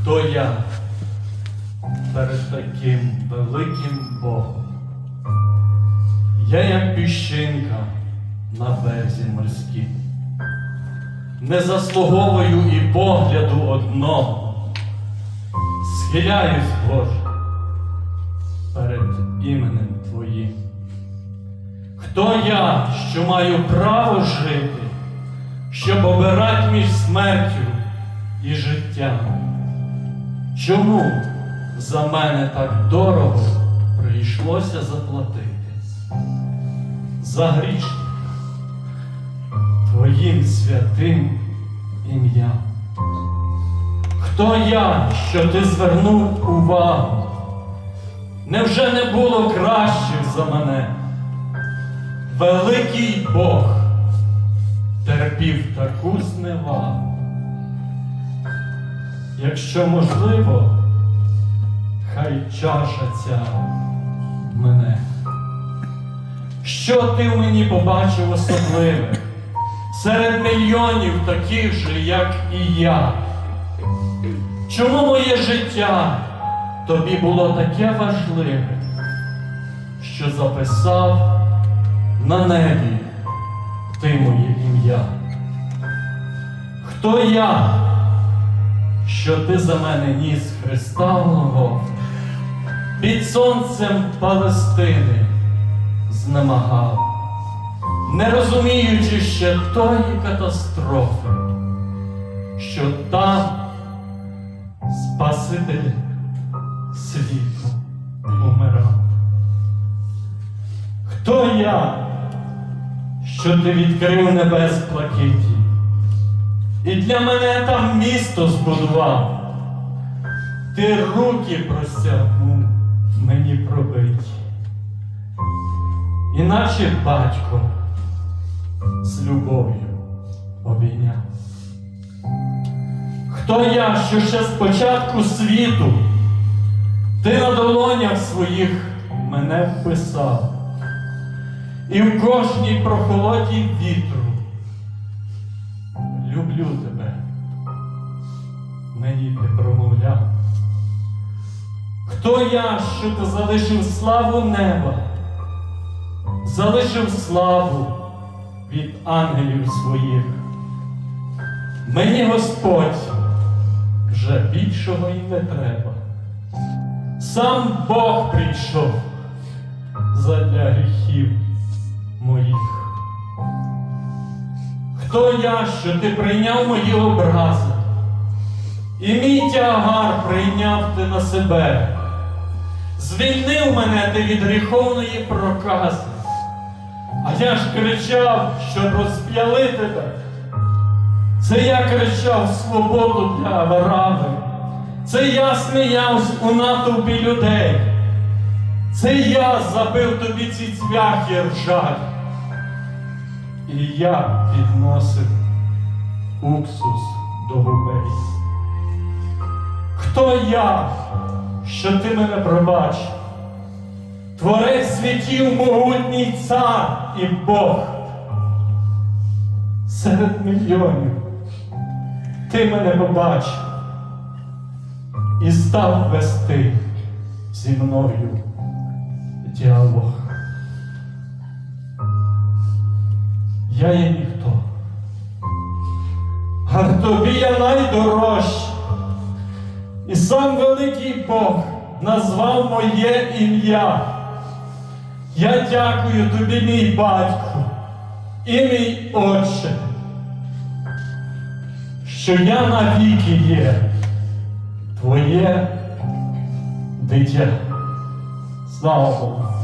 Хто я перед таким великим Богом? Я як піщинка на березі морській, не заслуговую і погляду одного, схиляюсь, Боже, перед іменем Твоїм. Хто я, що маю право жити, щоб обирати між смертю і життям? Чому за мене так дорого прийшлося заплатити? За грішник Твоїм святим ім'ям. Хто я, що ти звернув увагу? Невже не було кращих за мене? Великий Бог терпів таку зневагу. Якщо можливо, хай чаша ця мене. Що ти в мені побачив особливе серед мільйонів таких же, як і я? Чому моє життя тобі було таке важливе, що записав на небі ти моє ім'я? Хто я? що ти за мене ніс Христа під сонцем Палестини знемагав, не розуміючи ще тої катастрофи, що там Спаситель світу умирав. Хто я, що ти відкрив небес плакиті? І для мене там місто збудував. Ти руки простягнув мені пробиті. Іначе батько з любов'ю обійняв. Хто я, що ще з початку світу ти на долонях своїх мене вписав, і в кожній прохолоді вітру люблю тебе. Мені ти промовляв. Хто я, що ти залишив славу неба, залишив славу від ангелів своїх. Мені Господь вже більшого й не треба. Сам Бог прийшов задля гріхів моїх. Хто я, що ти прийняв мої образи, і мій тягар прийняв ти на себе, звільнив мене ти від гріховної прокази, а я ж кричав, щоб розп'яли тебе. Це я кричав свободу для варави, це я сміявся у натовпі людей, це я забив тобі ці цвяхи ржаві. І я підносив уксус до губей. Хто я, що ти мене пробачив? Творець світів могутній цар і Бог. Серед мільйонів ти мене побачив і став вести зі мною діалог. Я є ніхто. А тобі я найдорожчий. І сам великий Бог назвав моє ім'я. Я дякую тобі, мій батько і мій отче, що я навіки є твоє дитя. 哦哦哦